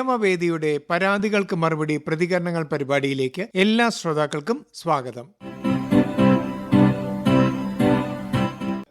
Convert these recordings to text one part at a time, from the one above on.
നിയമവേദിയുടെ പരാതികൾക്ക് മറുപടി പ്രതികരണങ്ങൾ പരിപാടിയിലേക്ക് എല്ലാ ശ്രോതാക്കൾക്കും സ്വാഗതം.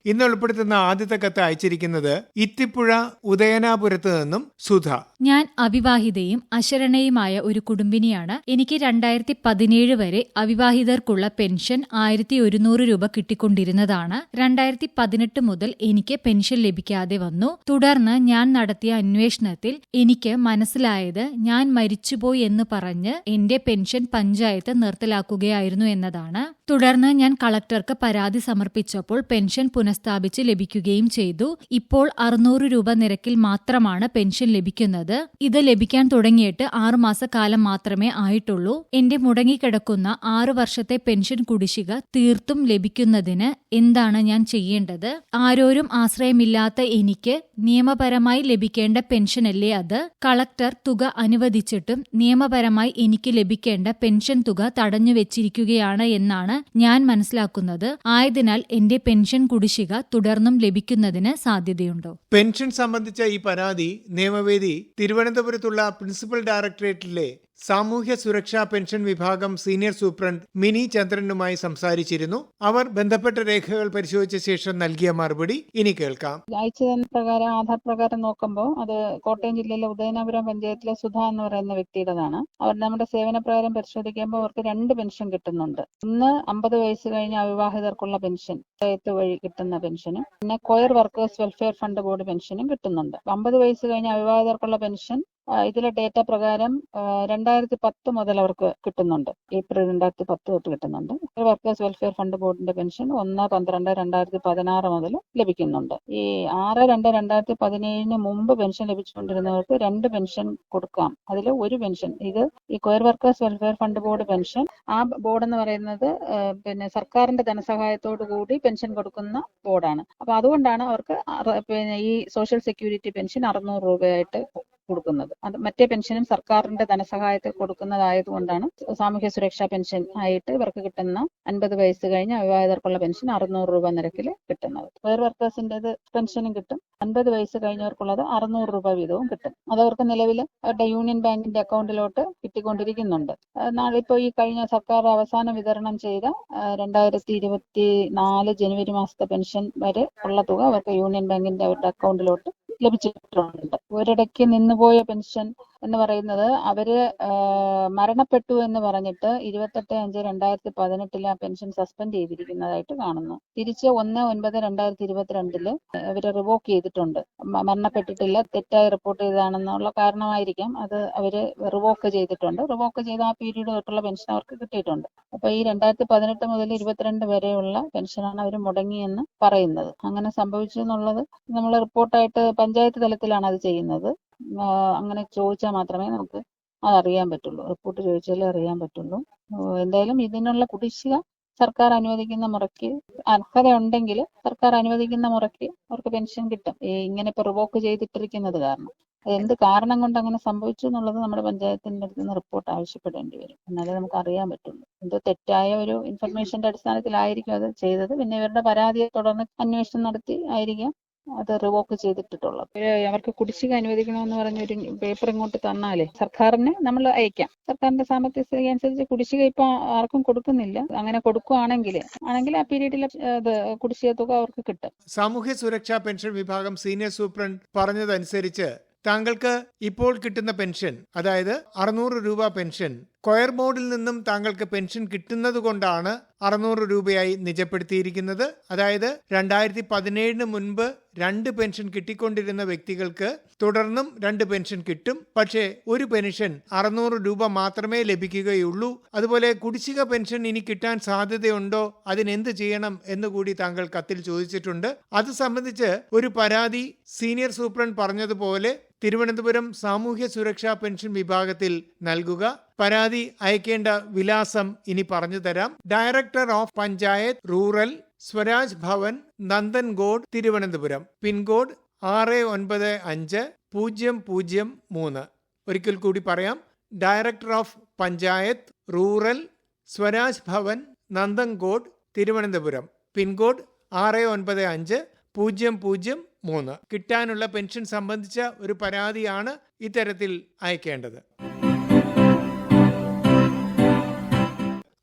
ഇന്ന് ഉൾപ്പെടുത്തുന്ന ആദ്യത്തെ കത്ത് അയച്ചിരിക്കുന്നത് ഇത്തിപ്പുഴ ഉദയനാപുരത്ത് നിന്നും സുധ. ഞാൻ അവിവാഹിതയും അശരണയുമായ ഒരു കുടുംബിനിയാണ്. എനിക്ക് രണ്ടായിരത്തി പതിനേഴ് വരെ അവിവാഹിതർക്കുള്ള പെൻഷൻ ആയിരത്തി ഒരുന്നൂറ് രൂപ കിട്ടിക്കൊണ്ടിരുന്നതാണ്. രണ്ടായിരത്തി പതിനെട്ട് മുതൽ എനിക്ക് പെൻഷൻ ലഭിക്കാതെ വന്നു. തുടർന്ന് ഞാൻ നടത്തിയ അന്വേഷണത്തിൽ എനിക്ക് മനസ്സിലായത് ഞാൻ മരിച്ചുപോയി എന്ന് പറഞ്ഞ് എന്റെ പെൻഷൻ പഞ്ചായത്ത് നിർത്തലാക്കുകയായിരുന്നു എന്നതാണ്. തുടർന്ന് ഞാൻ കളക്ടർക്ക് പരാതി സമർപ്പിച്ചപ്പോൾ പെൻഷൻ പുനഃസ്ഥാപിച്ച് ലഭിക്കുകയും ചെയ്തു. ഇപ്പോൾ അറുന്നൂറ് രൂപ നിരക്കിൽ മാത്രമാണ് പെൻഷൻ ലഭിക്കുന്നത്. ഇത് ലഭിക്കാൻ തുടങ്ങിയിട്ട് ആറുമാസ കാലം മാത്രമേ ആയിട്ടുള്ളൂ. എന്റെ മുടങ്ങിക്കിടക്കുന്ന ആറു വർഷത്തെ പെൻഷൻ കുടിശ്ശിക തീർത്തും ലഭിക്കുന്നതിന് എന്താണ് ഞാൻ ചെയ്യേണ്ടത്? ആരോരും ആശ്രയമില്ലാത്ത എനിക്ക് നിയമപരമായി ലഭിക്കേണ്ട പെൻഷനല്ലേ അത്? കളക്ടർ തുക അനുവദിച്ചിട്ടും നിയമപരമായി എനിക്ക് ലഭിക്കേണ്ട പെൻഷൻ തുക തടഞ്ഞു വെച്ചിരിക്കുകയാണ് എന്നാണ് ഞാൻ മനസ്സിലാക്കുന്നത്. ആയതിനാൽ എന്റെ പെൻഷൻ കുടിശ്ശിക തുടർന്നും ലഭിക്കുന്നതിന് സാധ്യതയുണ്ടോ? പെൻഷൻ സംബന്ധിച്ച ഈ പരാതി നിയമവേദി തിരുവനന്തപുരത്തുള്ള പ്രിൻസിപ്പൽ ഡയറക്ടറേറ്റിലെ സാമൂഹ്യ സുരക്ഷാ പെൻഷൻ വിഭാഗം സീനിയർ സൂപ്രണ്ട് മിനി ചന്ദ്രനുമായി സംസാരിച്ചിരുന്നു. അവർ ബന്ധപ്പെട്ട രേഖകൾ പരിശോധിച്ച ശേഷം നൽകിയ മറുപടി ഇനി കേൾക്കാം. അയച്ചതിന് പ്രകാരം ആധാർ പ്രകാരം നോക്കുമ്പോൾ അത് കോട്ടയം ജില്ലയിലെ ഉദയനാപുരം പഞ്ചായത്തിലെ സുധ എന്ന് പറയുന്ന വ്യക്തിയുടേതാണ്. അവർ നമ്മുടെ സേവന പ്രകാരം പരിശോധിക്കുമ്പോൾ അവർക്ക് രണ്ട് പെൻഷൻ കിട്ടുന്നുണ്ട്. ഒന്ന് അമ്പത് വയസ്സ് കഴിഞ്ഞ അവിവാഹിതർക്കുള്ള പെൻഷൻ വഴി കിട്ടുന്ന പെൻഷനും പിന്നെ coir workers welfare fund board പെൻഷനും കിട്ടുന്നുണ്ട്. അമ്പത് വയസ്സ് കഴിഞ്ഞ അവിവാഹിതർക്കുള്ള പെൻഷൻ ഇതിലെ ഡേറ്റ പ്രകാരം രണ്ടായിരത്തി പത്ത് മുതൽ അവർക്ക് കിട്ടുന്നുണ്ട്. ഏപ്രിൽ രണ്ടായിരത്തി പത്ത് തൊട്ട് കിട്ടുന്നുണ്ട്. വർക്കേഴ്സ് വെൽഫെയർ ഫണ്ട് ബോർഡിന്റെ പെൻഷൻ ഒന്ന് പന്ത്രണ്ട് രണ്ടായിരത്തി പതിനാറ് മുതൽ ലഭിക്കുന്നുണ്ട്. ഈ ആറ് രണ്ട് രണ്ടായിരത്തി പതിനേഴിന് മുമ്പ് പെൻഷൻ ലഭിച്ചുകൊണ്ടിരുന്നവർക്ക് രണ്ട് പെൻഷൻ കൊടുക്കാം. അതിൽ ഒരു പെൻഷൻ. ഇത് ഈ coir workers welfare fund board pension. ആ ബോർഡ് എന്ന് പറയുന്നത് പിന്നെ സർക്കാരിന്റെ ധനസഹായത്തോടു കൂടി പെൻഷൻ കൊടുക്കുന്ന ബോർഡാണ്. അപ്പൊ അതുകൊണ്ടാണ് അവർക്ക് പിന്നെ ഈ സോഷ്യൽ സെക്യൂരിറ്റി പെൻഷൻ അറുന്നൂറ് രൂപയായിട്ട് കൊടുക്കുന്നത്. അത് മറ്റേ പെൻഷനും സർക്കാരിന്റെ ധനസഹായത്തിൽ കൊടുക്കുന്നതായതുകൊണ്ടാണ് സാമൂഹ്യ സുരക്ഷാ പെൻഷൻ ആയിട്ട് ഇവർക്ക് കിട്ടുന്ന അൻപത് വയസ്സ് കഴിഞ്ഞ അവിവാഹിതർക്കുള്ള പെൻഷൻ അറുന്നൂറ് രൂപ നിരക്കിൽ കിട്ടുന്നത്. വേർ വർക്കേഴ്സിന്റെ പെൻഷനും കിട്ടും. അൻപത് വയസ്സ് കഴിഞ്ഞവർക്കുള്ളത് അറുന്നൂറ് രൂപ വീതവും കിട്ടും. അത് അവർക്ക് നിലവിൽ അവരുടെ യൂണിയൻ ബാങ്കിന്റെ അക്കൗണ്ടിലോട്ട് കിട്ടിക്കൊണ്ടിരിക്കുന്നുണ്ട്. ഇപ്പോൾ ഈ കഴിഞ്ഞ സർക്കാർ അവസാനം വിതരണം ചെയ്ത രണ്ടായിരത്തി ഇരുപത്തി നാല് ജനുവരി മാസത്തെ പെൻഷൻ വരെ ഉള്ള തുക അവർക്ക് യൂണിയൻ ബാങ്കിന്റെ അവരുടെ അക്കൗണ്ടിലോട്ട് ലഭിച്ചിട്ടുണ്ട്. ഒരിടയ്ക്ക് നിന്നുപോയ പെൻഷൻ എന്ന് പറയുന്നത് അവർ മരണപ്പെട്ടു എന്ന് പറഞ്ഞിട്ട് ഇരുപത്തെട്ട് അഞ്ച് രണ്ടായിരത്തി പതിനെട്ടിൽ ആ പെൻഷൻ സസ്പെൻഡ് ചെയ്തിരിക്കുന്നതായിട്ട് കാണുന്നു. തിരിച്ച് ഒന്ന് ഒൻപത് രണ്ടായിരത്തി ഇരുപത്തിരണ്ടിൽ അവർ റിവോക്ക് ചെയ്തിട്ടുണ്ട്. മരണപ്പെട്ടിട്ടില്ല തെറ്റായി റിപ്പോർട്ട് ചെയ്തതാണെന്നുള്ള കാരണമായിരിക്കാം അത് അവർ റിവോക്ക് ചെയ്തിട്ടുണ്ട്. റിവോക്ക് ചെയ്ത ആ പീരീഡ് തൊട്ടുള്ള പെൻഷൻ അവർക്ക് കിട്ടിയിട്ടുണ്ട്. അപ്പൊ ഈ രണ്ടായിരത്തി പതിനെട്ട് മുതൽ ഇരുപത്തിരണ്ട് വരെയുള്ള പെൻഷനാണ് അവർ മുടങ്ങിയെന്ന് പറയുന്നത്. അങ്ങനെ സംഭവിച്ചു എന്നുള്ളത് നമ്മൾ റിപ്പോർട്ടായിട്ട് പഞ്ചായത്ത് തലത്തിലാണ് അത് ചെയ്യുന്നത്. അങ്ങനെ ചോദിച്ചാൽ മാത്രമേ നമുക്ക് അത് അറിയാൻ പറ്റുള്ളൂ. റിപ്പോർട്ട് ചോദിച്ചാലേ അറിയാൻ പറ്റുള്ളൂ. എന്തായാലും ഇതിനുള്ള കുടിശ്ശിക സർക്കാർ അനുവദിക്കുന്ന മുറയ്ക്ക് അർഹതയുണ്ടെങ്കിൽ സർക്കാർ അനുവദിക്കുന്ന മുറയ്ക്ക് അവർക്ക് പെൻഷൻ കിട്ടും. ഇങ്ങനെ ഇപ്പൊ റിവോക്ക് ചെയ്തിട്ടിരിക്കുന്നത് കാരണം. എന്ത് കാരണം കൊണ്ട് അങ്ങനെ സംഭവിച്ചു എന്നുള്ളത് നമ്മുടെ പഞ്ചായത്തിന്റെ അടുത്ത് നിന്ന് റിപ്പോർട്ട് ആവശ്യപ്പെടേണ്ടി വരും. എന്നാലേ നമുക്ക് അറിയാൻ പറ്റുള്ളൂ. എന്തോ തെറ്റായ ഒരു ഇൻഫർമേഷന്റെ അടിസ്ഥാനത്തിലായിരിക്കും അത് ചെയ്തത്. പിന്നെ ഇവരുടെ പരാതിയെ തുടർന്ന് അന്വേഷണം നടത്തി ആയിരിക്കാം. അത് റിവോക്ക് ചെയ്തിട്ടുള്ളത് അവർക്ക് കുടിശ്ശിക അനുവദിക്കണമെന്ന് പറഞ്ഞൊരു പേപ്പർ ഇങ്ങോട്ട് തന്നാലേ സർക്കാരിന് നമ്മൾ അയക്കാം. സർക്കാരിന്റെ സാമ്പത്തിക സ്ഥിതി അനുസരിച്ച് കുടിശ്ശിക ഇപ്പൊ ആർക്കും കൊടുക്കുന്നില്ല. അങ്ങനെ കൊടുക്കുവാണെങ്കിൽ ആണെങ്കിൽ ആ പീരീഡിൽ കുടിശ്ശിക തുക അവർക്ക് കിട്ടും. സാമൂഹ്യ സുരക്ഷാ പെൻഷൻ വിഭാഗം സീനിയർ സൂപ്രണ്ട് പറഞ്ഞതനുസരിച്ച് താങ്കൾക്ക് ഇപ്പോൾ കിട്ടുന്ന പെൻഷൻ അതായത് അറുന്നൂറ് രൂപ പെൻഷൻ കൊയർ ബോർഡിൽ നിന്നും താങ്കൾക്ക് പെൻഷൻ കിട്ടുന്നത് കൊണ്ടാണ് അറുന്നൂറ് രൂപയായി നിജപ്പെടുത്തിയിരിക്കുന്നത്. അതായത് രണ്ടായിരത്തി പതിനേഴിന് മുൻപ് രണ്ട് പെൻഷൻ കിട്ടിക്കൊണ്ടിരുന്ന വ്യക്തികൾക്ക് തുടർന്നും രണ്ട് പെൻഷൻ കിട്ടും. പക്ഷേ ഒരു പെൻഷൻ അറുന്നൂറ് രൂപ മാത്രമേ ലഭിക്കുകയുള്ളൂ. അതുപോലെ കുടിശ്ശിക പെൻഷൻ ഇനി കിട്ടാൻ സാധ്യതയുണ്ടോ? അതിനെന്ത് ചെയ്യണം എന്നുകൂടി താങ്കൾ കത്തിൽ ചോദിച്ചിട്ടുണ്ട്. അത് സംബന്ധിച്ച് ഒരു പരാതി സീനിയർ സൂപ്രണ്ട് പറഞ്ഞതുപോലെ തിരുവനന്തപുരം സാമൂഹ്യ സുരക്ഷാ പെൻഷൻ വിഭാഗത്തിൽ നൽകുക. പരാതി അയക്കേണ്ട വിലാസം ഇനി പറഞ്ഞു തരാം. Director of panchayat rural Swaraj Bhavan Nanthancode Thiruvananthapuram. Pin code ആറ് ഒൻപത് അഞ്ച് പൂജ്യം പൂജ്യം മൂന്ന്. ഒരിക്കൽ കൂടി പറയാം. Director of panchayat rural Swaraj Bhavan Nanthancode Thiruvananthapuram. Pin code ആറ് ഒൻപത് അഞ്ച് പൂജ്യം പൂജ്യം മൂന്ന്. കിട്ടാനുള്ള പെൻഷൻ സംബന്ധിച്ച ഒരു പരാതിയാണ് ഇത്തരത്തിൽ അയക്കേണ്ടത്.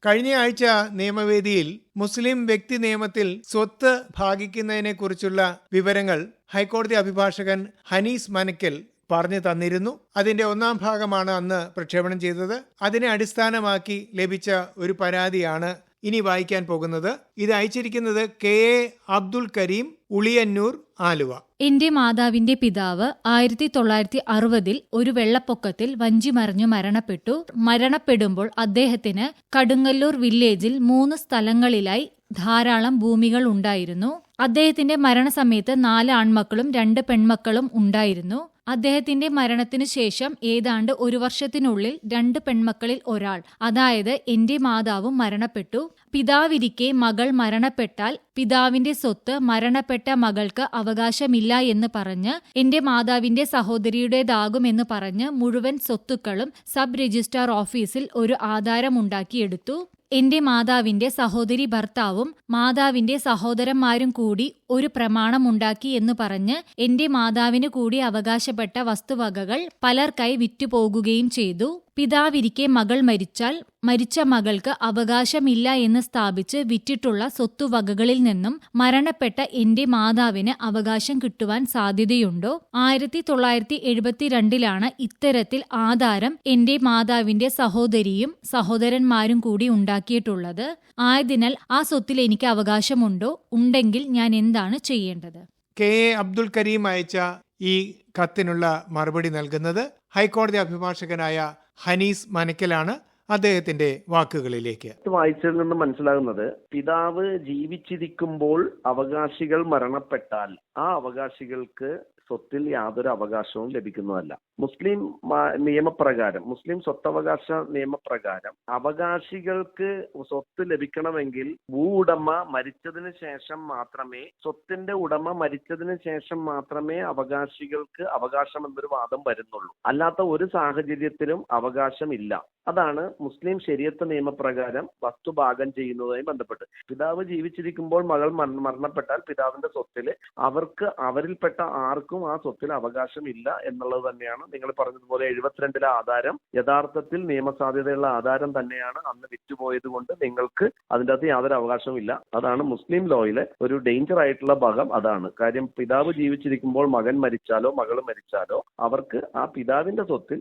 കഴിഞ്ഞ ആഴ്ച നിയമവേദിയിൽ മുസ്ലിം വ്യക്തി നിയമത്തിൽ സ്വത്ത് ഭാഗിക്കുന്നതിനെക്കുറിച്ചുള്ള വിവരങ്ങൾ ഹൈക്കോടതി അഭിഭാഷകൻ ഹനീസ് മനക്കൽ പറഞ്ഞു തന്നിരുന്നു. അതിന്റെ ഒന്നാം ഭാഗമാണ് അന്ന് പ്രക്ഷേപണം ചെയ്തത്. അതിനെ അടിസ്ഥാനമാക്കി ലഭിച്ച ഒരു പരാതിയാണ് ഇനി വായിക്കാൻ പോകുന്നത് ഇത് അയച്ചിരിക്കുന്നത് കെ എ അബ്ദുൽ കരീം ഉളിയന്നൂർ ആലുവ. എന്റെ മാതാവിന്റെ പിതാവ് ആയിരത്തി തൊള്ളായിരത്തി അറുപതിൽ ഒരു വെള്ളപ്പൊക്കത്തിൽ വഞ്ചി മറിഞ്ഞു മരണപ്പെട്ടു. മരണപ്പെടുമ്പോൾ അദ്ദേഹത്തിന് കടുങ്ങല്ലൂർ വില്ലേജിൽ മൂന്ന് സ്ഥലങ്ങളിലായി ധാരാളം ഭൂമികൾ ഉണ്ടായിരുന്നു. അദ്ദേഹത്തിന്റെ മരണസമയത്ത് നാല് ആൺമക്കളും രണ്ട് പെൺമക്കളും ഉണ്ടായിരുന്നു. അദ്ദേഹത്തിന്റെ മരണത്തിനു ശേഷം ഏതാണ്ട് ഒരു വർഷത്തിനുള്ളിൽ രണ്ട് പെൺമക്കളിൽ ഒരാൾ അതായത് എന്റെ മാതാവും മരണപ്പെട്ടു. പിതാവിരിക്കെ മകൾ മരണപ്പെട്ടാൽ പിതാവിന്റെ സ്വത്ത് മരണപ്പെട്ട മകൾക്ക് അവകാശമില്ല എന്ന് പറഞ്ഞ് എന്റെ മാതാവിന്റെ സഹോദരിയുടേതാകുമെന്ന് പറഞ്ഞ് മുഴുവൻ സ്വത്തുക്കളും സബ് രജിസ്ട്രാർ ഓഫീസിൽ ഒരു ആധാരമുണ്ടാക്കിയെടുത്തു എന്റെ മാതാവിന്റെ സഹോദരി ഭർത്താവും മാതാവിന്റെ സഹോദരന്മാരും കൂടി ഒരു പ്രമാണമുണ്ടാക്കി എന്ന് പറഞ്ഞ് എന്റെ മാതാവിന് കൂടി അവകാശപ്പെട്ട വസ്തുവകകൾ പലർക്കായി വിറ്റുപോകുകയും ചെയ്തു. പിതാവിരിക്കെ മകൾ മരിച്ചാൽ മരിച്ച മകൾക്ക് അവകാശമില്ല എന്ന് സ്ഥാപിച്ച് വിറ്റിട്ടുള്ള സ്വത്തുവകകളിൽ നിന്നും മരണപ്പെട്ട എന്റെ മാതാവിന് അവകാശം കിട്ടുവാൻ സാധ്യതയുണ്ടോ? ആയിരത്തി തൊള്ളായിരത്തി എഴുപത്തിരണ്ടിലാണ് ഇത്തരത്തിൽ ആധാരം എന്റെ മാതാവിന്റെ സഹോദരിയും സഹോദരന്മാരും കൂടി ഉണ്ടാക്കിയിട്ടുള്ളത്. ആയതിനാൽ ആ സ്വത്തിൽ എനിക്ക് അവകാശമുണ്ടോ? ഉണ്ടെങ്കിൽ ഞാൻ എന്താണ് ചെയ്യേണ്ടത്? കെ എ അബ്ദുൽ കരീം അയച്ച ഈ കത്തിനുള്ള മറുപടി നൽകുന്നത് ഹൈക്കോടതി അഭിഭാഷകനായ ഹനീസ് മനക്കലാണ് അദ്ദേഹത്തിന്റെ വാക്കുകളിലേക്ക്. വായിച്ചതിൽ നിന്ന് മനസ്സിലാകുന്നത് പിതാവ് ജീവിച്ചിരിക്കുമ്പോൾ അവകാശികൾ മരണപ്പെട്ടാൽ ആ അവകാശികൾക്ക് സ്വത്തിൽ യാതൊരു അവകാശവും ലഭിക്കുന്നതല്ല. മുസ്ലിം നിയമപ്രകാരം മുസ്ലിം സ്വത്തവകാശ നിയമപ്രകാരം അവകാശികൾക്ക് സ്വത്ത് ലഭിക്കണമെങ്കിൽ ഭൂ ഉടമ മരിച്ചതിന് ശേഷം മാത്രമേ സ്വത്തിന്റെ ഉടമ മരിച്ചതിന് ശേഷം മാത്രമേ അവകാശികൾക്ക് അവകാശം എന്നൊരു വാദം വരുന്നുള്ളൂ. അല്ലാത്ത ഒരു സാഹചര്യത്തിലും അവകാശമില്ല. അതാണ് മുസ്ലിം ശരിയത്ത് നിയമപ്രകാരം വസ്തു ഭാഗം ചെയ്യുന്നതുമായി ബന്ധപ്പെട്ട്. പിതാവ് ജീവിച്ചിരിക്കുമ്പോൾ മകൾ മര- മരണപ്പെട്ടാൽ പിതാവിന്റെ സ്വത്തിൽ അവർക്ക് അവരിൽപ്പെട്ട ആർക്കും ആ സ്വത്തിൽ അവകാശമില്ല എന്നുള്ളത് തന്നെയാണ് നിങ്ങൾ പറഞ്ഞതുപോലെ എഴുപത്തിരണ്ടിലെ ആധാരം. യഥാർത്ഥത്തിൽ നിയമസാധ്യതയുള്ള ആധാരം തന്നെയാണ് അന്ന് വിറ്റുപോയത് കൊണ്ട് നിങ്ങൾക്ക് അതിന്റെ അകത്ത് യാതൊരു അവകാശവും ഇല്ല. അതാണ് മുസ്ലിം ലോയിലെ ഒരു ഡേഞ്ചർ ആയിട്ടുള്ള ഭാഗം അതാണ്. കാര്യം പിതാവ് ജീവിച്ചിരിക്കുമ്പോൾ മകൻ മരിച്ചാലോ മകൾ മരിച്ചാലോ അവർക്ക് ആ പിതാവിന്റെ സ്വത്തിൽ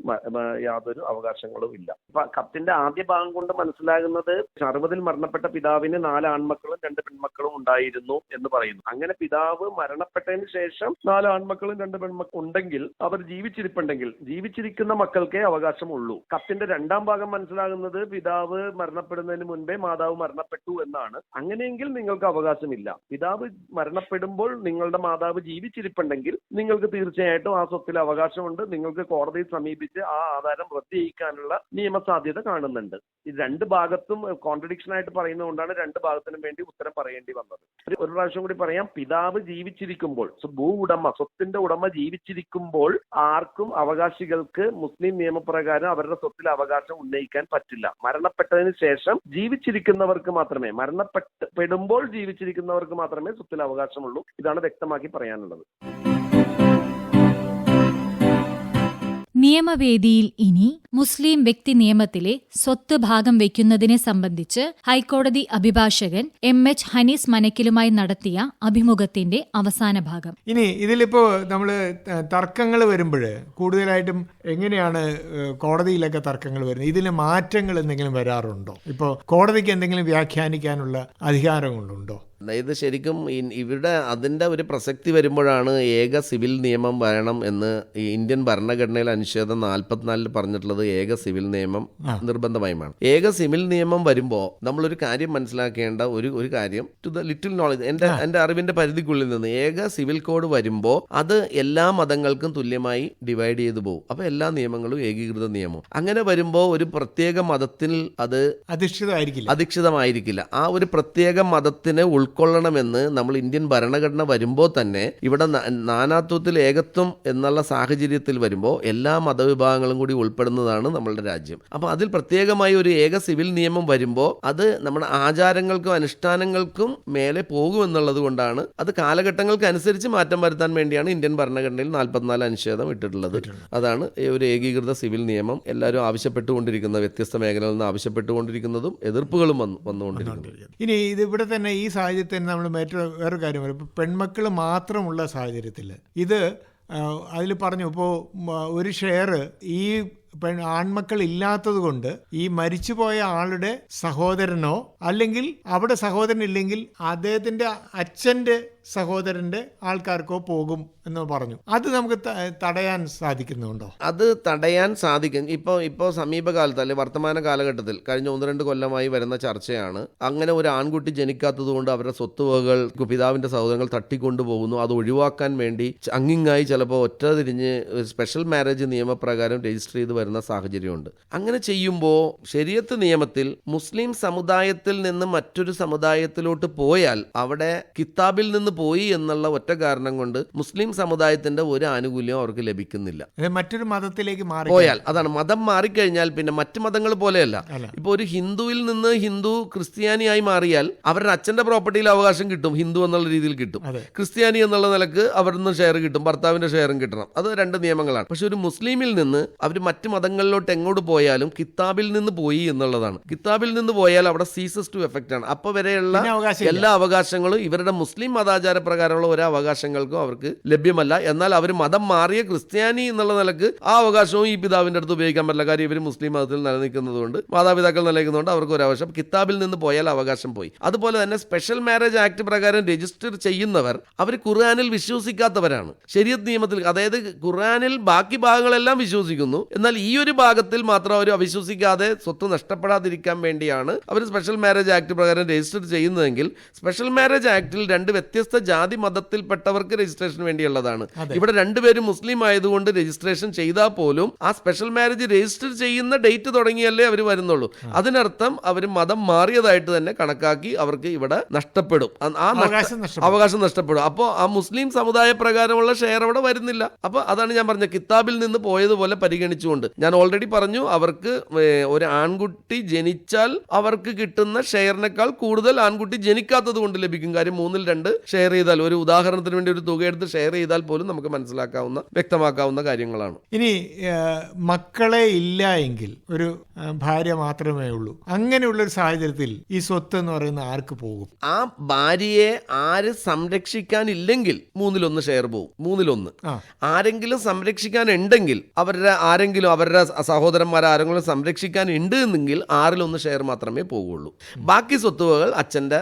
യാതൊരു അവകാശങ്ങളും ഇല്ല. കത്തിന്റെ ആദ്യ ഭാഗം കൊണ്ട് മനസ്സിലാകുന്നത് അറുപതിൽ മരണപ്പെട്ട പിതാവിന് നാല് ആൺമക്കളും രണ്ട് പെൺമക്കളും ഉണ്ടായിരുന്നു എന്ന് പറയുന്നു. അങ്ങനെ പിതാവ് മരണപ്പെട്ടതിന് ശേഷം നാല് ആൺമക്കളും രണ്ട് പെൺമക്കളും ഉണ്ടെങ്കിൽ അവർ ജീവിച്ചിരിപ്പുണ്ടെങ്കിൽ ജീവിച്ചിരിക്കുന്ന മക്കൾക്കേ അവകാശമുള്ളൂ. കത്തിന്റെ രണ്ടാം ഭാഗം മനസ്സിലാകുന്നത് പിതാവ് മരണപ്പെടുന്നതിന് മുൻപേ മാതാവ് മരണപ്പെട്ടു എന്നാണ്. അങ്ങനെയെങ്കിൽ നിങ്ങൾക്ക് അവകാശമില്ല. പിതാവ് മരണപ്പെടുമ്പോൾ നിങ്ങളുടെ മാതാവ് ജീവിച്ചിരിപ്പുണ്ടെങ്കിൽ നിങ്ങൾക്ക് തീർച്ചയായിട്ടും ആ സ്വത്തിൽ അവകാശമുണ്ട്. നിങ്ങൾക്ക് കോടതിയെ സമീപിച്ച് ആ ആധാരം റദ്ദ് നിയമസാധ്യത കാണുന്നുണ്ട്. ഇത് രണ്ട് ഭാഗത്തും കോൺട്രഡിക്ഷൻ ആയിട്ട് പറയുന്നതുകൊണ്ടാണ് രണ്ട് ഭാഗത്തിനും വേണ്ടി ഉത്തരം പറയേണ്ടി വന്നത്. ഒരു- പ്രാവശ്യം കൂടി പറയാം. പിതാവ് ജീവിച്ചിരിക്കുമ്പോൾ ഭൂ ഉടമ സ്വത്തിന്റെ ഉടമ ജീവിച്ചിരിക്കുമ്പോൾ ആർക്കും അവകാശികൾക്ക് മുസ്ലിം നിയമപ്രകാരം അവരുടെ സ്വത്തിൽ അവകാശം ഉന്നയിക്കാൻ പറ്റില്ല. മരണപ്പെട്ടതിന് ശേഷം ജീവിച്ചിരിക്കുന്നവർക്ക് മാത്രമേ മരണപ്പെട്ട് പെടുമ്പോൾ ജീവിച്ചിരിക്കുന്നവർക്ക് മാത്രമേ സ്വത്തിൽ അവകാശമുള്ളൂ. ഇതാണ് വ്യക്തമാക്കി പറയാനുള്ളത്. നിയമവേദിയിൽ ഇനി മുസ്ലിം വ്യക്തി നിയമത്തിലെ സ്വത്ത് ഭാഗം വയ്ക്കുന്നതിനെ സംബന്ധിച്ച് ഹൈക്കോടതി അഭിഭാഷകൻ എം എച്ച് ഹനീസ് മനക്കിലുമായി നടത്തിയ അഭിമുഖത്തിന്റെ അവസാന ഭാഗം. ഇനി ഇതിലിപ്പോ നമ്മൾ തർക്കങ്ങൾ വരുമ്പോൾ കൂടുതലായിട്ടും എങ്ങനെയാണ് കോടതിയിലൊക്കെ തർക്കങ്ങൾ വരുന്നത്? ഇതിന് മാറ്റങ്ങൾ എന്തെങ്കിലും വരാറുണ്ടോ? ഇപ്പോ കോടതിക്ക് എന്തെങ്കിലും വ്യാഖ്യാനിക്കാനുള്ള അധികാരങ്ങളുണ്ടോ? ഇത് ശരിക്കും ഇവിടെ അതിന്റെ ഒരു പ്രസക്തി വരുമ്പോഴാണ് ഏക സിവിൽ നിയമം വരണം എന്ന് ഈ ഇന്ത്യൻ ഭരണഘടനയിൽ അനുച്ഛേദം നാൽപ്പത്തിനാലിൽ പറഞ്ഞിട്ടുള്ളത് ഏക സിവിൽ നിയമം നിർബന്ധമായി വേണം ഏക സിവിൽ നിയമം വരുമ്പോൾ നമ്മളൊരു കാര്യം മനസ്സിലാക്കേണ്ട ഒരു ഒരു കാര്യം ടു ദ ലിറ്റിൽ നോളജ് എന്റെ എന്റെ അറിവിന്റെ പരിധിക്കുള്ളിൽ നിന്ന് ഏക സിവിൽ കോഡ് വരുമ്പോൾ അത് എല്ലാ മതങ്ങൾക്കും തുല്യമായി ഡിവൈഡ് ചെയ്തു പോകും. അപ്പോൾ എല്ലാ നിയമങ്ങളും ഏകീകൃത നിയമം അങ്ങനെ വരുമ്പോൾ ഒരു പ്രത്യേക മതത്തിൽ അത് അധിഷ്ഠിതമായിരിക്കില്ല. അധിഷ്ഠിതമായിരിക്കില്ല. ആ ഒരു പ്രത്യേക മതത്തിനെ ഉൾക്കൊള്ളണമെന്ന് നമ്മൾ ഇന്ത്യൻ ഭരണഘടന വരുമ്പോൾ തന്നെ ഇവിടെ നാനാത്വത്തിൽ ഏകത്വം എന്നുള്ള സാഹചര്യത്തിൽ വരുമ്പോൾ എല്ലാ മതവിഭാഗങ്ങളും കൂടി ഉൾപ്പെടുന്നതാണ് നമ്മളുടെ രാജ്യം. അപ്പോൾ അതിൽ പ്രത്യേകമായി ഒരു ഏക സിവിൽ നിയമം വരുമ്പോൾ അത് നമ്മുടെ ആചാരങ്ങൾക്കും അനുഷ്ഠാനങ്ങൾക്കും മേലെ പോകുമെന്നുള്ളത് കൊണ്ടാണ് അത് കാലഘട്ടങ്ങൾക്ക് അനുസരിച്ച് മാറ്റം വരുത്താൻ വേണ്ടിയാണ് ഇന്ത്യൻ ഭരണഘടനയിൽ നാൽപ്പത്തിനാല് അനുച്ഛേദം ഇട്ടിട്ടുള്ളത്. അതാണ് ഈ ഒരു ഏകീകൃത സിവിൽ നിയമം. എല്ലാവരും ആവശ്യപ്പെട്ടുകൊണ്ടിരിക്കുന്ന വ്യത്യസ്ത മേഖലകളിൽ നിന്ന് ആവശ്യപ്പെട്ടുകൊണ്ടിരിക്കുന്നതും എതിർപ്പുകളും വന്നു വന്നുകൊണ്ടിരിക്കുന്നത് ഇനി ഇത് ഇവിടെ തന്നെ ഈ സാഹചര്യത്തിൽ നമ്മൾ മറ്റൊരു വേറൊരു കാര്യം പറയും. ഇപ്പോൾ പെൺമക്കൾ മാത്രമുള്ള സാഹചര്യത്തിൽ ഇത് അതിൽ പറഞ്ഞു ഇപ്പോൾ ഒരു ഷെയർ ഈ പെൺ ആൺമക്കൾ ഇല്ലാത്തത് കൊണ്ട് ഈ മരിച്ചുപോയ ആളുടെ സഹോദരനോ അല്ലെങ്കിൽ അവിടെ സഹോദരൻ ഇല്ലെങ്കിൽ അദ്ദേഹത്തിന്റെ അച്ഛന്റെ സഹോദരന്റെ ആൾക്കാർക്കോ പോകും എന്ന് പറഞ്ഞു. അത് നമുക്ക് തടയാൻ സാധിക്കുന്നുണ്ടോ? അത് തടയാൻ സാധിക്കും. ഇപ്പോൾ ഇപ്പോൾ സമീപകാലത്ത് അല്ലെ വർത്തമാന കാലഘട്ടത്തിൽ കഴിഞ്ഞ ഒന്ന് രണ്ട് കൊല്ലമായി വരുന്ന ചർച്ചയാണ്. അങ്ങനെ ഒരു ആൺകുട്ടി ജനിക്കാത്തത് കൊണ്ട് അവരുടെ സ്വത്തുവകകൾ പിതാവിന്റെ സഹോദരങ്ങൾ തട്ടിക്കൊണ്ടുപോകുന്നു. അത് ഒഴിവാക്കാൻ വേണ്ടി അങ്ങിങ്ങായി ചിലപ്പോൾ ഒറ്റ തിരിഞ്ഞ് സ്പെഷ്യൽ മാരേജ് നിയമപ്രകാരം രജിസ്റ്റർ ചെയ്ത് വരുന്ന സാഹചര്യമുണ്ട്. അങ്ങനെ ചെയ്യുമ്പോൾ ശരിയത്ത് നിയമത്തിൽ മുസ്ലിം സമുദായത്തിൽ നിന്ന് മറ്റൊരു സമുദായത്തിലോട്ട് പോയാൽ അവിടെ കിതാബിൽ നിന്ന് പോയി എന്നുള്ള ഒറ്റ കാരണം കൊണ്ട് മുസ്ലിം സമുദായത്തിന്റെ ഒരു ആനുകൂല്യം അവർക്ക് ലഭിക്കുന്നില്ല. മറ്റൊരു മതത്തിലേക്ക് മാറി പോയാൽ അതാണ് മതം മാറിക്കഴിഞ്ഞാൽ പിന്നെ മറ്റു മതങ്ങൾ പോലെയല്ല. ഇപ്പൊ ഒരു ഹിന്ദുവിൽ നിന്ന് ഹിന്ദു ക്രിസ്ത്യാനിയായി മാറിയാൽ അവരുടെ അച്ഛന്റെ പ്രോപ്പർട്ടിയിൽ അവകാശം കിട്ടും ഹിന്ദു എന്നുള്ള രീതിയിൽ കിട്ടും. ക്രിസ്ത്യാനി എന്നുള്ള നിലയ്ക്ക് അവരുടെ ഷെയർ കിട്ടും ഭർത്താവിന്റെ ഷെയറും കിട്ടണം. അത് രണ്ട് നിയമങ്ങളാണ്. പക്ഷെ ഒരു മുസ്ലിമിൽ നിന്ന് അവർ മറ്റു മതങ്ങളിലോട്ട് എങ്ങോട്ട് പോയാലും കിതാബിൽ നിന്ന് പോയി എന്നുള്ളതാണ്. കിതാബിൽ നിന്ന് പോയാൽ അവിടെ സീസസ് ടു എഫക്റ്റ് ആണ്. അപ്പൊ വരെയുള്ള എല്ലാ അവകാശങ്ങളും ഇവരുടെ മുസ്ലിം മതാചാര പ്രകാരമുള്ള ഒരു അവകാശങ്ങൾക്കും അവർക്ക് ലഭ്യമല്ല. എന്നാൽ അവർ മതം മാറിയ ക്രിസ്ത്യാനി എന്നുള്ള നിലയ്ക്ക് ആ അവകാശവും ഈ പിതാവിന്റെ അടുത്ത് ഉപയോഗിക്കാൻ പറ്റില്ല. കാര്യം ഇവർ മുസ്ലിം മതത്തിൽ നിലനിൽക്കുന്നതുകൊണ്ട് മാതാപിതാക്കൾ നിലനിൽക്കുന്നതുകൊണ്ട് അവർക്ക് ഒരു അവകാശം. കിതാബിൽ നിന്ന് പോയാൽ അവകാശം പോയി. അതുപോലെ തന്നെ സ്പെഷ്യൽ മാരേജ് ആക്ട് പ്രകാരം രജിസ്റ്റർ ചെയ്യുന്നവർ അവർ ഖുർആാനിൽ വിശ്വസിക്കാത്തവരാണ്. ശരീഅത്ത് നിയമത്തിൽ അതായത് ഖുർആാനിൽ ബാക്കി ഭാഗങ്ങളെല്ലാം വിശ്വസിക്കുന്നു. എന്നാൽ ഈ ഒരു ഭാഗത്തിൽ മാത്രം അവർ അവിശ്വസിക്കാതെ സ്വത്ത് നഷ്ടപ്പെടാതിരിക്കാൻ വേണ്ടിയാണ് അവർ സ്പെഷ്യൽ മാരേജ് ആക്ട് പ്രകാരം രജിസ്റ്റർ ചെയ്യുന്നതെങ്കിൽ സ്പെഷ്യൽ മാരേജ് ആക്ടിൽ രണ്ട് വ്യത്യസ്ത ജാതി മതത്തിൽപ്പെട്ടവർക്ക് രജിസ്ട്രേഷൻ വേണ്ടിയുള്ളതാണ്. ഇവിടെ രണ്ടുപേരും മുസ്ലിം ആയതുകൊണ്ട് രജിസ്ട്രേഷൻ ചെയ്താൽ പോലും ആ സ്പെഷ്യൽ മാരേജ് രജിസ്റ്റർ ചെയ്യുന്ന ഡേറ്റ് തുടങ്ങിയല്ലേ അവർ വരുന്നുള്ളൂ. അതിനർത്ഥം അവർ മതം മാറിയതായിട്ട് തന്നെ കണക്കാക്കി അവർക്ക് ഇവിടെ നഷ്ടപ്പെടും. ആ- അവകാശം നഷ്ടപ്പെടും. അപ്പോൾ ആ മുസ്ലിം സമുദായ പ്രകാരമുള്ള ഷെയർ അവിടെ വരുന്നില്ല. അപ്പോൾ അതാണ് ഞാൻ പറഞ്ഞത്. കിതാബിൽ നിന്ന് പോയതുപോലെ പരിഗണിച്ചുകൊണ്ട്. ഞാൻ ഓൾറെഡി പറഞ്ഞു അവർക്ക് ഒരു ആൺകുട്ടി ജനിച്ചാൽ അവർക്ക് കിട്ടുന്ന ഷെയറിനേക്കാൾ കൂടുതൽ ആൺകുട്ടി ജനിക്കാത്തത് കൊണ്ട് ലഭിക്കും. കാര്യം മൂന്നിൽ രണ്ട് ഷെയർ ചെയ്താൽ ഒരു ഉദാഹരണത്തിന് വേണ്ടി ഒരു തുക എടുത്ത് ഷെയർ ചെയ്താൽ പോലും നമുക്ക് മനസ്സിലാക്കാവുന്ന വ്യക്തമാക്കാവുന്ന കാര്യങ്ങളാണ്. ഇനി മക്കളെ ഇല്ല എങ്കിൽ ഒരു ഭാര്യ മാത്രമേ ഉള്ളൂ. അങ്ങനെയുള്ള ഒരു സാഹചര്യത്തിൽ ഈ സ്വത്ത് എന്ന് പറയുന്ന ആർക്ക് പോകും? ആ ഭാര്യയെ ആര് സംരക്ഷിക്കാനില്ലെങ്കിൽ മൂന്നിലൊന്ന് ഷെയർ പോകും. മൂന്നിലൊന്ന്. ആരെങ്കിലും സംരക്ഷിക്കാൻ ഉണ്ടെങ്കിൽ അവരുടെ ആരെങ്കിലും അവരുടെ സഹോദരന്മാരെ ആരെങ്കിലും സംരക്ഷിക്കാൻ ഉണ്ട് എന്നെങ്കിൽ ആറിലൊന്ന് ഷെയർ മാത്രമേ പോകുള്ളൂ ബാക്കി സ്വത്തുവകൾ അച്ഛന്റെ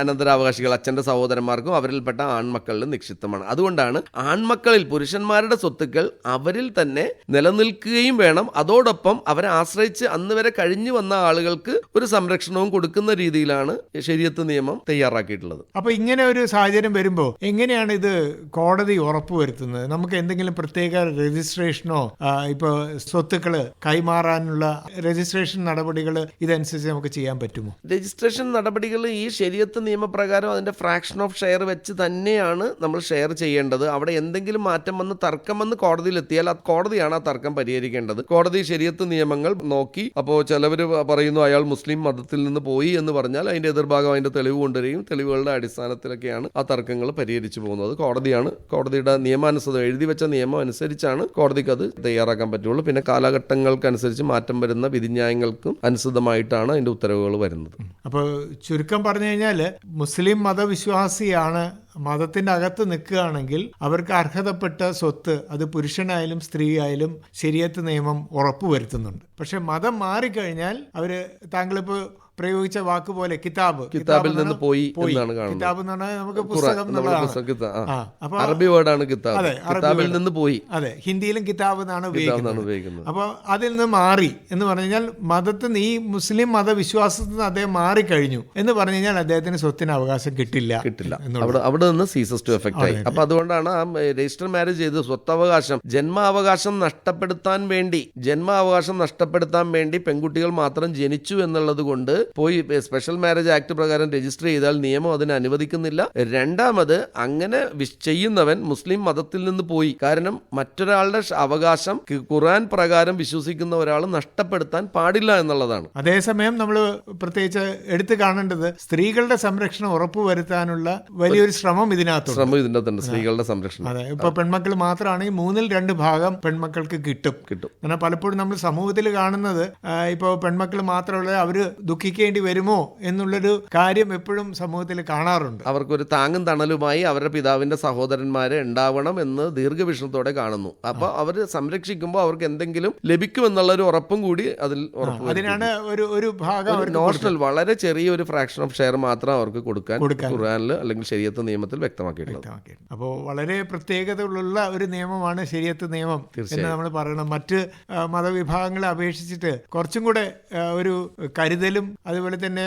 അനന്തരാവകാശികൾ അച്ഛന്റെ സഹോദരന്മാർക്കും അവരിൽപ്പെട്ട ആൺമക്കളിലും നിക്ഷിപ്തമാണ്. അതുകൊണ്ടാണ് ആൺമക്കളിൽ പുരുഷന്മാരുടെ സ്വത്തുക്കൾ അവരിൽ തന്നെ നിലനിൽക്കുകയും വേണം. അതോടൊപ്പം അവരെ ആശ്രയിച്ച് അന്ന് വരെ കഴിഞ്ഞു വന്ന ആളുകൾക്ക് ഒരു സംരക്ഷണവും കൊടുക്കുന്ന രീതിയിലാണ് ശരിയത്ത് നിയമം തയ്യാറാക്കിയിട്ടുള്ളത്. അപ്പൊ ഇങ്ങനെ ഒരു സാഹചര്യം വരുമ്പോൾ എങ്ങനെയാണ് ഇത് കോടതി ഉറപ്പുവരുത്തുന്നത്? നമുക്ക് എന്തെങ്കിലും പ്രത്യേക രജിസ്ട്രേഷനോ ആ, ഇപ്പൊ സ്വത്തുക്കൾ കൈമാറാനുള്ള രജിസ്ട്രേഷൻ നടപടികൾ ഇതനുസരിച്ച് നമുക്ക് ചെയ്യാൻ പറ്റുമോ? രജിസ്ട്രേഷൻ നടപടികൾ ഈ ശരിയത്ത് നിയമപ്രകാരം അതിന്റെ ഫ്രാക്ഷൻ ഓഫ് ഷെയർ വെച്ച് തന്നെയാണ് നമ്മൾ ഷെയർ ചെയ്യേണ്ടത്. അവിടെ എന്തെങ്കിലും മാറ്റം വന്ന് തർക്കം വന്ന് കോടതിയിലെത്തിയാൽ ആ കോടതിയാണ് ആ തർക്കം പരിഹരിക്കേണ്ടത്. കോടതി ശരിയത്ത് നിയമങ്ങൾ നോക്കി. അപ്പോൾ ചിലവർ പറയുന്നു അയാൾ മുസ്ലിം മതത്തിൽ നിന്ന് പോയി എന്ന് പറഞ്ഞാൽ അതിന്റെ എതിർഭാഗം അതിന്റെ തെളിവ് കൊണ്ടുവരികയും തെളിവുകളുടെ അടിസ്ഥാനത്തിലൊക്കെയാണ് ആ തർക്കങ്ങൾ പരിഹരിച്ചു പോകുന്നത്. കോടതിയാണ് കോടതിയുടെ നിയമാനുസൃതം എഴുതി വെച്ച നിയമം അനുസരിച്ചാണ് കോടതിക്ക് അത് തയ്യാറാക്കാൻ പറ്റുള്ളൂ. പിന്നെ കാലഘട്ടങ്ങൾക്കനുസരിച്ച് മാറ്റം വരുന്ന വിധിന്യായങ്ങൾക്കും അനുസൃതമായിട്ടാണ് അതിന്റെ ഉത്തരവുകൾ വരുന്നത്. അപ്പോൾ ചുരുക്കം പറഞ്ഞു കഴിഞ്ഞാൽ മുസ്ലിം മതവിശ്വാസിയാണ് മതത്തിന്റെ അകത്ത് നിൽക്കുകയാണെങ്കിൽ അവർക്ക് അർഹതപ്പെട്ട സ്വത്ത് അത് പുരുഷനായാലും സ്ത്രീ ആയാലും ശരിയത്ത് നിയമം ഉറപ്പുവരുത്തുന്നുണ്ട്. പക്ഷെ മതം മാറിക്കഴിഞ്ഞാൽ അവർ താങ്കളിപ്പോ പ്രയോഗിച്ച വാക്ക് പോലെ കിതാബ്. കിതാബിൽ നിന്ന് പോയി എന്നാണ് കാണുന്നത്. കിതാബ് എന്ന് പറഞ്ഞാൽ നമുക്ക് പുസ്തകം എന്നുള്ളതാണ്. അറബി വേർഡാണ് കിതാബ്. അതെ, കിതാബിൽ നിന്ന് പോയി. അതെ ഹിന്ദിയിലും കിതാബ് എന്നാണ് ഉപയോഗിക്കുന്നത്. അപ്പൊ അപ്പോൾ അതിൽ നിന്ന് മാറി എന്ന് പറഞ്ഞു കഴിഞ്ഞാൽ മതത്തിൽ നിന്ന് ഈ മുസ്ലിം മതവിശ്വാസത്തിൽ നിന്ന് അദ്ദേഹം മാറിക്കഴിഞ്ഞു എന്ന് പറഞ്ഞു കഴിഞ്ഞാൽ അദ്ദേഹത്തിന് സ്വത്തിന് അവകാശം കിട്ടില്ല കിട്ടില്ല. അവിടെ അവിടെ നിന്ന് സീസസ് ടു എഫക്റ്റ് ആയി. അപ്പൊ അതുകൊണ്ടാണ് ആ രജിസ്റ്റർ മാരേജ് ചെയ്ത് സ്വത്തവകാശം ജന്മാവകാശം നഷ്ടപ്പെടുത്താൻ വേണ്ടി ജന്മാവകാശം നഷ്ടപ്പെടുത്താൻ വേണ്ടി പെൺകുട്ടികൾ മാത്രം ജനിച്ചു എന്നുള്ളത് കൊണ്ട് പോയി സ്പെഷ്യൽ മാരേജ് ആക്ട് പ്രകാരം രജിസ്റ്റർ ചെയ്താൽ നിയമം അതിനെ അനുവദിക്കുന്നില്ല. രണ്ടാമത് അങ്ങനെ ചെയ്യുന്നവൻ മുസ്ലിം മതത്തിൽ നിന്ന് പോയി. കാരണം മറ്റൊരാളുടെ അവകാശം ഖുർആൻ പ്രകാരം വിശ്വസിക്കുന്ന ഒരാൾ നഷ്ടപ്പെടുത്താൻ പാടില്ല എന്നുള്ളതാണ്. അതേസമയം നമ്മൾ പ്രത്യേകിച്ച് എടുത്തു കാണേണ്ടത് സ്ത്രീകളുടെ സംരക്ഷണം ഉറപ്പുവരുത്താനുള്ള വലിയൊരു ശ്രമം ഇതിനകത്ത് ശ്രമം ഇതിനകത്തുണ്ട്. സ്ത്രീകളുടെ സംരക്ഷണം. അതെ. ഇപ്പൊ പെൺമക്കൾ മാത്രമാണെങ്കിൽ മൂന്നിൽ രണ്ട് ഭാഗം പെൺമക്കൾക്ക് കിട്ടും. കിട്ടും. കാരണം പലപ്പോഴും നമ്മൾ സമൂഹത്തിൽ കാണുന്നത് ഇപ്പോൾ പെൺമക്കൾ മാത്രമുള്ള അവർ ദുഃഖിക്കേണ്ടി വരുമോ എന്നുള്ളൊരു കാര്യം എപ്പോഴും സമൂഹത്തിൽ കാണാറുണ്ട്. അവർക്കൊരു താങ്ങും തണലുമായി അവരുടെ പിതാവിന്റെ സഹോദരന്മാരെ ഉണ്ടാവണം എന്ന് ദീർഘവീക്ഷണത്തോടെ കാണുന്നു. അപ്പൊ അവർ സംരക്ഷിക്കുമ്പോൾ അവർക്ക് എന്തെങ്കിലും ലഭിക്കുമെന്നുള്ള ഒരു ഉറപ്പും കൂടി അതിൽ ഉറപ്പ് അതിനാണ് ഒരു ഒരു ഭാഗം നോഷണൽ വളരെ ചെറിയ ഒരു ഫ്രാക്ഷൻ ഓഫ് ഷെയർ മാത്രം അവർക്ക് കൊടുക്കാൻ ഖുർആാനിൽ അല്ലെങ്കിൽ ശരിയത്ത് നിയമത്തിൽ വ്യക്തമാക്കിയിട്ടുള്ളത്. അപ്പോൾ വളരെ പ്രത്യേകതകളുള്ള ഒരു നിയമമാണ് ശരിയത്ത് നിയമം എന്ന് നമ്മൾ പറയണം. മറ്റ് മതവിഭാഗങ്ങളെ അപേക്ഷിച്ചിട്ട് കുറച്ചും കൂടെ ഒരു കരുതലും അതുപോലെ തന്നെ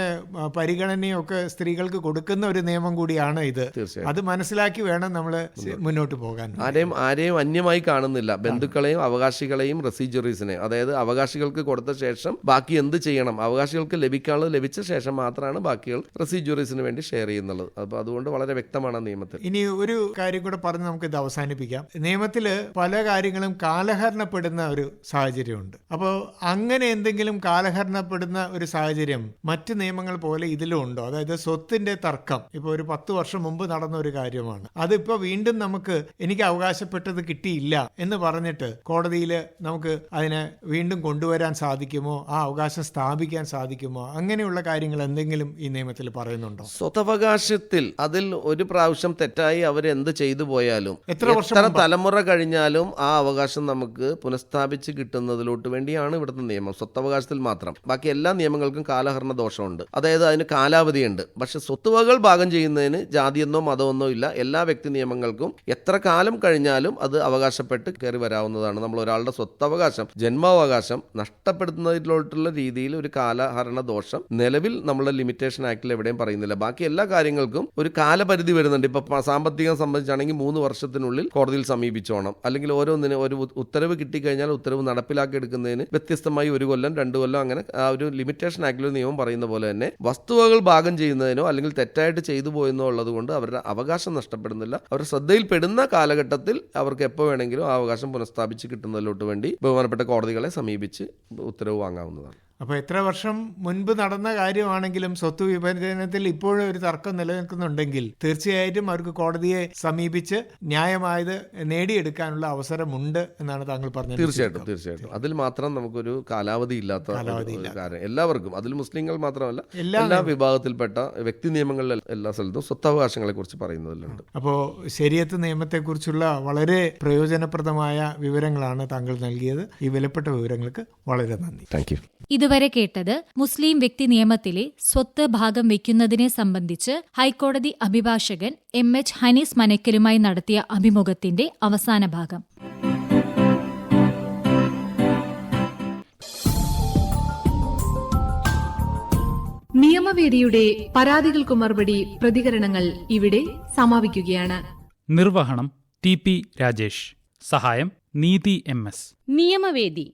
പരിഗണനയൊക്കെ സ്ത്രീകൾക്ക് കൊടുക്കുന്ന ഒരു നിയമം കൂടിയാണ് ഇത്. അത് മനസ്സിലാക്കി വേണം നമ്മൾ മുന്നോട്ട് പോകാൻ. ആരെയും ആരെയും അന്യമായി കാണുന്നില്ല. ബന്ധുക്കളെയും അവകാശികളെയും റെസിജറീസിനെ. അതായത് അവകാശികൾക്ക് കൊടുത്ത ശേഷം ബാക്കി എന്ത് ചെയ്യണം? അവകാശികൾക്ക് ലഭിക്കാനുള്ളത് ലഭിച്ച ശേഷം മാത്രമാണ് ബാക്കികൾ റെസിജറീസിന് വേണ്ടി ഷെയർ ചെയ്യുന്നുള്ളത്. അപ്പോൾ അതുകൊണ്ട് വളരെ വ്യക്തമാണ് നിയമത്തിൽ. ഇനി ഒരു കാര്യം കൂടെ പറഞ്ഞ് നമുക്ക് ഇത് അവസാനിപ്പിക്കാം. നിയമത്തിൽ പല കാര്യങ്ങളും കാലഹരണപ്പെടുന്ന ഒരു സാഹചര്യമുണ്ട്. അപ്പോൾ അങ്ങനെ എന്തെങ്കിലും കാലഹരണപ്പെടുന്ന ഒരു സാഹചര്യം മറ്റ് നിയമങ്ങൾ പോലെ ഇതിലും ഉണ്ടോ? അതായത് സ്വത്തിന്റെ തർക്കം. ഇപ്പോൾ ഒരു പത്ത് വർഷം മുമ്പ് നടന്ന ഒരു കാര്യമാണ്. അതിപ്പോൾ വീണ്ടും നമുക്ക് എനിക്ക് അവകാശപ്പെട്ടത് കിട്ടിയില്ല എന്ന് പറഞ്ഞിട്ട് കോടതിയിൽ നമുക്ക് അതിനെ വീണ്ടും കൊണ്ടുവരാൻ സാധിക്കുമോ? ആ അവകാശം സ്ഥാപിക്കാൻ സാധിക്കുമോ? അങ്ങനെയുള്ള കാര്യങ്ങൾ എന്തെങ്കിലും ഈ നിയമത്തിൽ പറയുന്നുണ്ടോ? സ്വത്തവകാശത്തിൽ അതിൽ ഒരു പ്രാവശ്യം തെറ്റായി അവർ എന്ത് ചെയ്തു പോയാലും എത്ര വർഷം തലമുറ കഴിഞ്ഞാലും ആ അവകാശം നമുക്ക് പുനഃസ്ഥാപിച്ച് കിട്ടുന്നതിലോട്ട് വേണ്ടിയാണ് ഇവിടുത്തെ നിയമം. സ്വത്തവകാശത്തിൽ മാത്രം. ബാക്കി എല്ലാ നിയമങ്ങൾക്കും കാലഹരണ ദോഷമുണ്ട്. അതായത് അതിന് കാലാവധിയുണ്ട്. പക്ഷെ സ്വത്തുവകൾ ഭാഗം ചെയ്യുന്നതിന് ജാതിയെന്നോ മതമെന്നോ ഇല്ല. എല്ലാ വ്യക്തി നിയമങ്ങൾക്കും എത്ര കാലം കഴിഞ്ഞാലും അത് അവകാശപ്പെട്ട് കയറി വരാവുന്നതാണ്. നമ്മൾ ഒരാളുടെ സ്വത്തവകാശം ജന്മാവകാശം നഷ്ടപ്പെടുത്തുന്നതിലോട്ടുള്ള രീതിയിൽ ഒരു കാലഹരണ ദോഷം നിലവിൽ നമ്മുടെ ലിമിറ്റേഷൻ ആക്ടിൽ എവിടെയും പറയുന്നില്ല. ബാക്കി എല്ലാ കാര്യങ്ങൾക്കും ഒരു കാലപരിധി വരുന്നുണ്ട്. ഇപ്പൊ സാമ്പത്തികം സംബന്ധിച്ചാണെങ്കിൽ മൂന്ന് വർഷത്തിനുള്ളിൽ കോടതിയിൽ സമീപിച്ചോണം. അല്ലെങ്കിൽ ഓരോന്നിന് ഒരു ഉത്തരവ് കിട്ടിക്കഴിഞ്ഞാൽ ഉത്തരവ് നടപ്പിലാക്കി എടുക്കുന്നതിന് വ്യത്യസ്തമായി ഒരു കൊല്ലം രണ്ട് കൊല്ലം അങ്ങനെ ആ ഒരു ലിമിറ്റേഷൻ ആക്ടിൽ ഒരു നിയമം പറയുന്ന പോലെ തന്നെ വസ്തുവകൾ ഭാഗം ചെയ്യുന്നതിനോ അല്ലെങ്കിൽ തെറ്റായിട്ട് ചെയ്തു പോയെന്നോ ഉള്ളത് കൊണ്ട് അവരുടെ അവകാശം നഷ്ടപ്പെടുന്നില്ല. അവരുടെ ശ്രദ്ധയിൽപ്പെടുന്ന കാലഘട്ടത്തിൽ അവർക്ക് എപ്പോൾ വേണമെങ്കിലും ആ അവകാശം പുനഃസ്ഥാപിച്ച് കിട്ടുന്നതിലോട്ട് വേണ്ടി ബഹുമാനപ്പെട്ട കോടതികളെ സമീപിച്ച് ഉത്തരവ് വാങ്ങാവുന്നതാണ്. അപ്പോൾ എത്ര വർഷം മുൻപ് നടന്ന കാര്യമാണെങ്കിലും സ്വത്ത് വിഭജനത്തിൽ ഇപ്പോഴും ഒരു തർക്കം നിലനിൽക്കുന്നുണ്ടെങ്കിൽ തീർച്ചയായിട്ടും അവർക്ക് കോടതിയെ സമീപിച്ച് ന്യായമായത് നേടിയെടുക്കാനുള്ള അവസരമുണ്ട് എന്നാണ് താങ്കൾ പറഞ്ഞത്. തീർച്ചയായിട്ടും തീർച്ചയായിട്ടും. അതിൽ മാത്രം നമുക്കൊരു കാലാവധി ഇല്ലാത്ത എല്ലാവർക്കും അതിൽ മുസ്ലിങ്ങൾ മാത്രമല്ല എല്ലാ എല്ലാ വിഭാഗത്തിൽപ്പെട്ട വ്യക്തി നിയമങ്ങളിൽ എല്ലാ സ്ഥലത്തും സ്വത്തവകാശങ്ങളെ കുറിച്ച് പറയുന്നതിലുണ്ട്. അപ്പോൾ ശരിയത്ത് നിയമത്തെക്കുറിച്ചുള്ള വളരെ പ്രയോജനപ്രദമായ വിവരങ്ങളാണ് താങ്കൾ നൽകിയത്. ഈ വിലപ്പെട്ട വിവരങ്ങൾക്ക് വളരെ നന്ദി. താങ്ക് യു ഇതുവരെ കേട്ടത് മുസ്ലിം വ്യക്തി നിയമത്തിലെ സ്വത്ത് ഭാഗം വയ്ക്കുന്നതിനെ സംബന്ധിച്ച് ഹൈക്കോടതി അഭിഭാഷകൻ എം എച്ച് ഹനീസ് മനക്കലുമായി നടത്തിയ അഭിമുഖത്തിന്റെ അവസാന ഭാഗം. നിയമവേദിയുടെ പരാതികൾക്കു മറുപടി പ്രതികരണങ്ങൾ ഇവിടെ സമാപിക്കുകയാണ്. നിർവഹണം ടി പി രാജേഷ്. സഹായം നീതി എം എസ്. നിയമവേദി